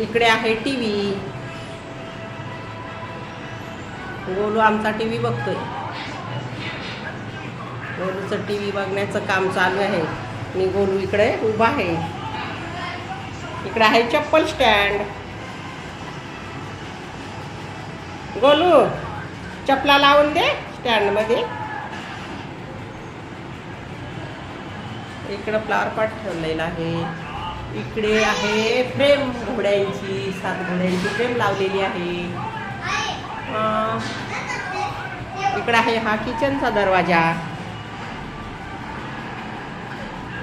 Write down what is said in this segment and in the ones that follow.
इकडे आहे T V Golu आमचा टी व्ही बघतोय. गोलूचं टी व्ही बघण्याचं काम चालू आहे. आणि गोलू इकडे उभा आहे. इकडे आहे चप्पल स्टँड. गोलू चपला लावून दे स्टँडमध्ये. इकडं फ्लावर पॉट ठेवलेला आहे. इकडे आहे फ्रेम घोड्यांची सात घोड्यांची फ्रेम लावलेली आहे. इकडे आहे हा किचनचा दरवाजा.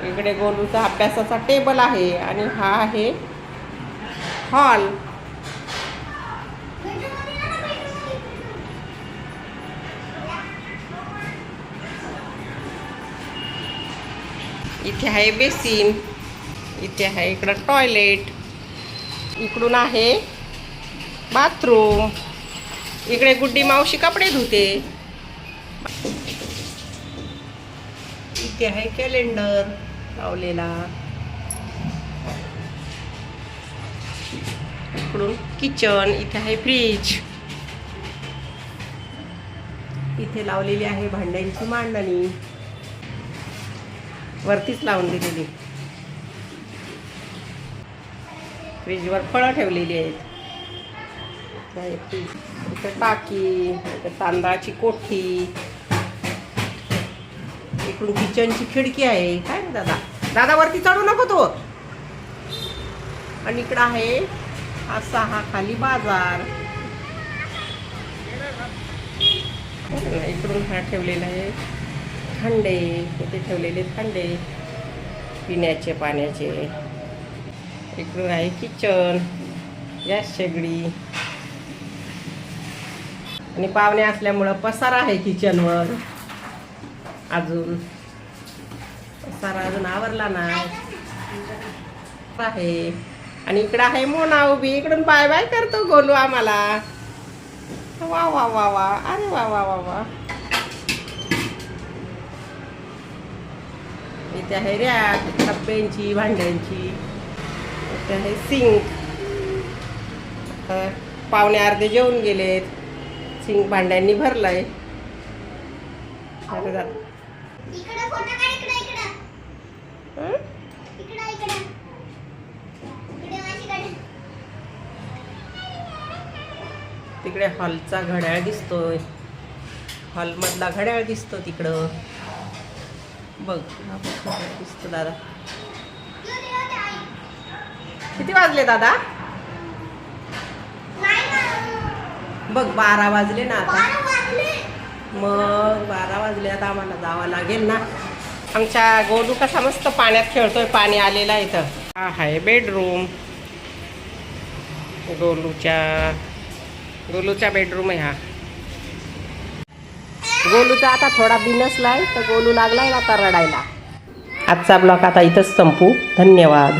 इकडे गोलूचा अभ्यासाचा टेबल आहे आणि हा आहे हॉल. इथे आहे बेसिन. इथे आहे इकडं टॉयलेट इकडून आहे बाथरूम इकडे गुड्डी मावशी कपडे धुते. इथे आहे कॅलेंडर लावलेला. इकडून किचन इथे आहे फ्रीज इथे लावलेली आहे भांड्यांची मांडणी. वरतीच लावून दिलेली. फ्रीजवर फळं ठेवलेली आहेत. इथं टाकी इथं तांदळाची कोठी इकडून किचनची खिडकी आहे. काय ना दादा? दादा वरती चढू नको तो. आणि इकडं आहे असा हा खाली बाजार. इकडून हा ठेवलेला आहे थंडे. इथे ठेवलेले थंडे. पिण्याचे पाण्याचे. इकडून आहे किचन गॅस शेगडी. आणि पाहुणे असल्यामुळं पसारा आहे किचनवर. अजून. पसारा अजून आवरला नाही. आहे. आणि इकडं आहे मोना उभी. इकडून बाय बाय करतो गोलू आम्हाला. वा वा वा वा. अरे वा वा वा वा. इथे आहे रॅक डब्यांची भांड्यांची. इथे आहे. सिंक. पावणे अर्धे जेवून गेलेत. सिंक भांड्यांनी भरलंय. अरे जात इकडे फोटो काढ इकडे इकडे. हं? इकडे इकडे. इकडे माझ्याकडे तिकडे हॉलचा घड्याळ दिसतोय. हॉलमधला घड्याळ दिसतो तिकडं. बघ दिसतो दादा. किती वाजले दादा. बघ बारा वाजले ना आता. मग बारा वाजले आता आम्हाला जावं लागेल ना. आमच्या गोलू कसा मस्त पाण्यात खेळतोय पाणी आलेलं आहे इथं. हा आहे बेडरूम गोलूच्या गोलूचा बेडरूम आहे हा. गोलूचा आता थोडा बिनसलाय तर गोलू लागलाय आता रडायला. आजचा ब्लॉग आता इथंच संपू. धन्यवाद.